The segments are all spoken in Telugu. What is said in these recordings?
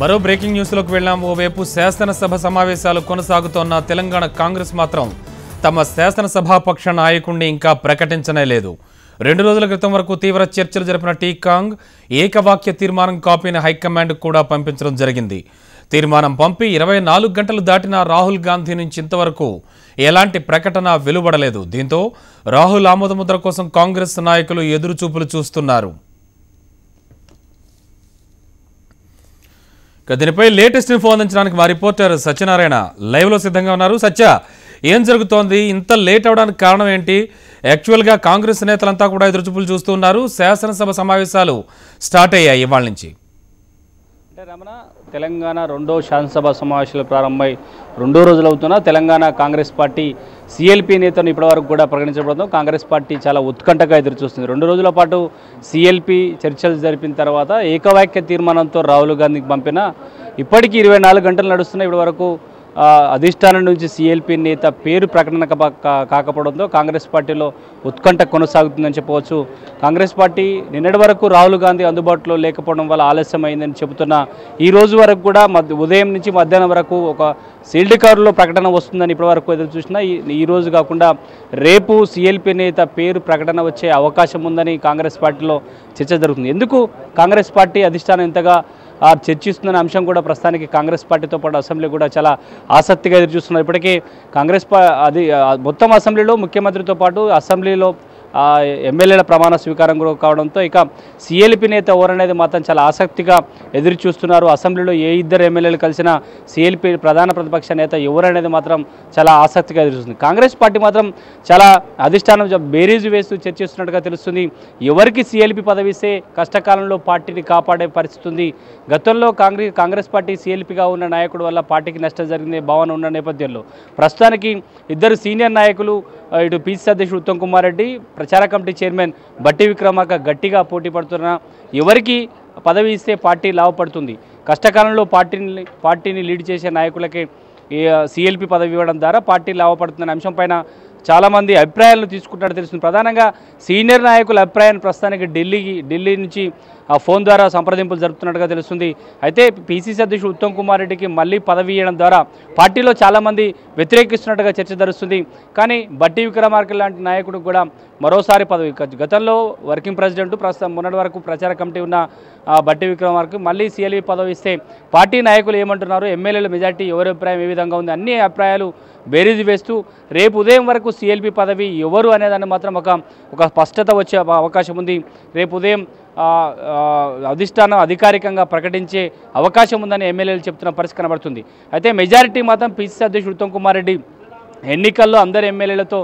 మరో బ్రేకింగ్ న్యూస్లోకి వెళ్ళాం. ఓవైపు శాసనసభ సమావేశాలు కొనసాగుతోన్న తెలంగాణ కాంగ్రెస్ మాత్రం తమ శాసనసభాపక్ష నాయకుడిని ఇంకా ప్రకటించనే లేదు. రెండు రోజుల క్రితం వరకు తీవ్ర చర్చలు జరిపిన టీకాంగ్ ఏకవాక్య తీర్మానం కాపీని హైకమాండ్ కూడా పంపించడం జరిగింది. తీర్మానం పంపి ఇరవై నాలుగు గంటలు దాటిన రాహుల్ గాంధీ నుంచి ఇంతవరకు ఎలాంటి ప్రకటన వెలువడలేదు. దీంతో రాహుల్ ఆమోదముద్ర కోసం కాంగ్రెస్ నాయకులు ఎదురుచూపులు చూస్తున్నారు. దీనిపై లేటెస్ట్ ఇన్ఫో అందించడానికి మా రిపోర్టర్ సత్యనారాయణ లైవ్లో సిద్ధంగా ఉన్నారు. సత్య ఏం జరుగుతోంది? ఇంత లేట్ అవడానికి కారణం ఏంటి? యాక్చువల్గా కాంగ్రెస్ నేతలంతా కూడా ఎదురుచూపులు చూస్తూ ఉన్నారు. శాసనసభ సమావేశాలు స్టార్ట్ అయ్యాయి ఇవాళ నుంచి. అంటే రమణ తెలంగాణ రెండో శాసనసభ సమావేశాలు ప్రారంభమై రెండో రోజులు అవుతున్నా తెలంగాణ కాంగ్రెస్ పార్టీ సిఎల్పి నేతను ఇప్పటివరకు కూడా ప్రకటించబడతాం కాంగ్రెస్ పార్టీ చాలా ఉత్కంఠగా ఎదురుచూస్తుంది. రెండు రోజుల పాటు సిఎల్పి చర్చలు జరిపిన తర్వాత ఏకవాక్య తీర్మానంతో రాహుల్ గాంధీకి పంపిన ఇప్పటికీ ఇరవై నాలుగు గంటలు నడుస్తున్నాయి. ఇప్పటివరకు అధిష్టానం నుంచి సిఎల్పి నేత పేరు ప్రకటన కా- కాకపోవడంతో కాంగ్రెస్ పార్టీలో ఉత్కంఠ కొనసాగుతుందని చెప్పవచ్చు. కాంగ్రెస్ పార్టీ నిన్నటి వరకు రాహుల్ గాంధీ అందుబాటులో లేకపోవడం వల్ల ఆలస్యం అయిందని చెబుతున్న ఈ రోజు వరకు కూడా ఉదయం నుంచి మధ్యాహ్నం వరకు ఒక సీల్డ్ కవర్లో ప్రకటన వస్తుందని ఇప్పటివరకు ఎదురు చూసినా ఈ ఈ రోజు కాకుండా రేపు సిఎల్పి నేత పేరు ప్రకటన వచ్చే అవకాశం ఉందని కాంగ్రెస్ పార్టీలో చర్చ జరుగుతుంది. ఎందుకు కాంగ్రెస్ పార్టీ అధిష్టానం ఇంతగా ఆ చర్చిస్తున్న అంశం కూడా ప్రస్తుతానికి కాంగ్రెస్ పార్టీతో పాటు అసెంబ్లీ కూడా చాలా ఆసక్తిగా ఎదురు చూస్తున్నారు ఇప్పటికీ కాంగ్రెస్ అది మొత్తం అసెంబ్లీలో ముఖ్యమంత్రితో పాటు అసెంబ్లీలో ఎమ్మెల్యేల ప్రమాణ స్వీకారం కూడా కావడంతో ఇక సిఎల్పి నేత ఎవరనేది మాత్రం చాలా ఆసక్తిగా ఎదురు చూస్తున్నారు. అసెంబ్లీలో ఏ ఇద్దరు ఎమ్మెల్యేలు కలిసినా సిఎల్పి ప్రధాన ప్రతిపక్ష నేత ఎవరనేది మాత్రం చాలా ఆసక్తిగా ఎదురు చూస్తుంది. కాంగ్రెస్ పార్టీ మాత్రం చాలా అధిష్టానం బేరీజు వేస్తూ చర్చిస్తున్నట్టుగా తెలుస్తుంది. ఎవరికి సిఎల్పి పదవిస్తే కష్టకాలంలో పార్టీని కాపాడే పరిస్థితి ఉంది. గతంలో కాంగ్రెస్ కాంగ్రెస్ పార్టీ సిఎల్పిగా ఉన్న నాయకుడు వల్ల పార్టీకి నష్టం జరిగింది భావన ఉన్న నేపథ్యంలో. ప్రస్తుతానికి ఇద్దరు సీనియర్ నాయకులు ఇటు పిసిసి అధ్యక్షుడు ఉత్తమ్ కుమార్ రెడ్డి ప్రచార కమిటీ చైర్మన్ బట్టి విక్రమార్క గట్టిగా పోటీ పడుతున్న. ఎవరికి పదవి ఇస్తే పార్టీ లాభపడుతుంది. కష్టకాలంలో పార్టీని పార్టీని లీడ్ చేసే నాయకులకే సిఎల్పి పదవి ఇవ్వడం ద్వారా పార్టీ లాభపడుతున్న అంశం పైన చాలామంది అభిప్రాయాలను తీసుకుంటున్నట్టు తెలుస్తుంది. ప్రధానంగా సీనియర్ నాయకుల అభిప్రాయాన్ని ప్రస్తుతానికి ఢిల్లీకి ఢిల్లీ నుంచి ఆ ఫోన్ ద్వారా సంప్రదింపులు జరుపుతున్నట్టుగా తెలుస్తుంది. అయితే పీసీసీ అధ్యక్షుడు ఉత్తమ్ కుమార్ రెడ్డికి మళ్ళీ పదవి ఇవ్వడం ద్వారా పార్టీలో చాలామంది వ్యతిరేకిస్తున్నట్టుగా చర్చ జరుగుతుంది కానీ బట్టి విక్రమార్క లాంటి నాయకుడు కూడా మరోసారి పదవి గతంలో వర్కింగ్ ప్రెసిడెంట్ ప్రస్తుతం మొన్నటి వరకు ప్రచార కమిటీ ఉన్న బట్టి విక్రమార్క మళ్ళీ సీఎల్ఈ పదవి ఇస్తే పార్టీ నాయకులు ఏమంటున్నారు? ఎమ్మెల్యేల మెజార్టీ ఎవరి అభిప్రాయం ఏ విధంగా ఉంది? అన్ని అభిప్రాయాలు బేరీజు వేస్తూ రేపు ఉదయం వరకు సిఎల్పి పదవి ఎవరు అనేదాన్ని మాత్రం ఒక ఒక స్పష్టత వచ్చే అవకాశం ఉంది. రేపు ఉదయం అధిష్టానం అధికారికంగా ప్రకటించే అవకాశం ఉందని ఎమ్మెల్యేలు చెప్తున్న పరిస్థితి కనబడుతుంది. అయితే మెజారిటీ మాత్రం పిసిసి అధ్యక్షుడు ఉత్తమ్ కుమార్ రెడ్డి ఎన్నికల్లో అందరు ఎమ్మెల్యేలతో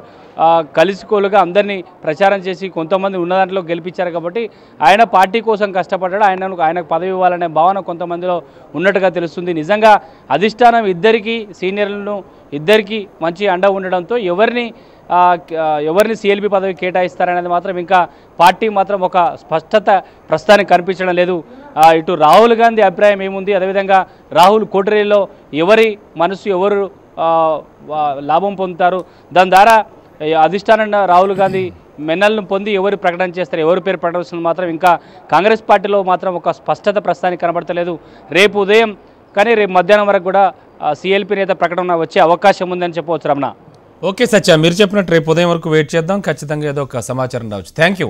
కలిసికోలుగా అందరినీ ప్రచారం చేసి కొంతమంది ఉన్న దాంట్లో గెలిపించారు కాబట్టి ఆయన పార్టీ కోసం కష్టపడ్డాడు. ఆయనకు ఆయనకు పదవి ఇవ్వాలనే భావన కొంతమందిలో ఉన్నట్టుగా తెలుస్తుంది. నిజంగా అధిష్టానం ఇద్దరికీ సీనియర్లను ఇద్దరికీ మంచి అండ ఉండడంతో ఎవరిని ఎవరిని సిఎల్పి పదవి కేటాయిస్తారనేది మాత్రం ఇంకా పార్టీ మాత్రం ఒక స్పష్టత ప్రస్తుతానికి కనిపించడం లేదు. ఇటు రాహుల్ గాంధీ అభిప్రాయం ఏముంది? అదేవిధంగా రాహుల్ కోటరీలో ఎవరి మనసు ఎవరు లాభం పొందుతారు? దాని ద్వారా అధిష్టానం రాహుల్ గాంధీ మెన్నల్ను పొంది ఎవరు ప్రకటన చేస్తారు? ఎవరి పేరు ప్రకటిస్తుంది మాత్రం ఇంకా కాంగ్రెస్ పార్టీలో మాత్రం ఒక స్పష్టత ప్రస్తుతానికి కనబడతలేదు. రేపు ఉదయం కానీ రేపు మధ్యాహ్నం వరకు కూడా సిఎల్పి నేత ప్రకటన వచ్చే అవకాశం ఉందని చెప్పవచ్చు రమణ. ఓకే సత్య మీరు చెప్పినట్టు రేపు ఉదయం వరకు వెయిట్ చేద్దాం. ఖచ్చితంగా ఏదో ఒక సమాచారం రావచ్చు. Thank you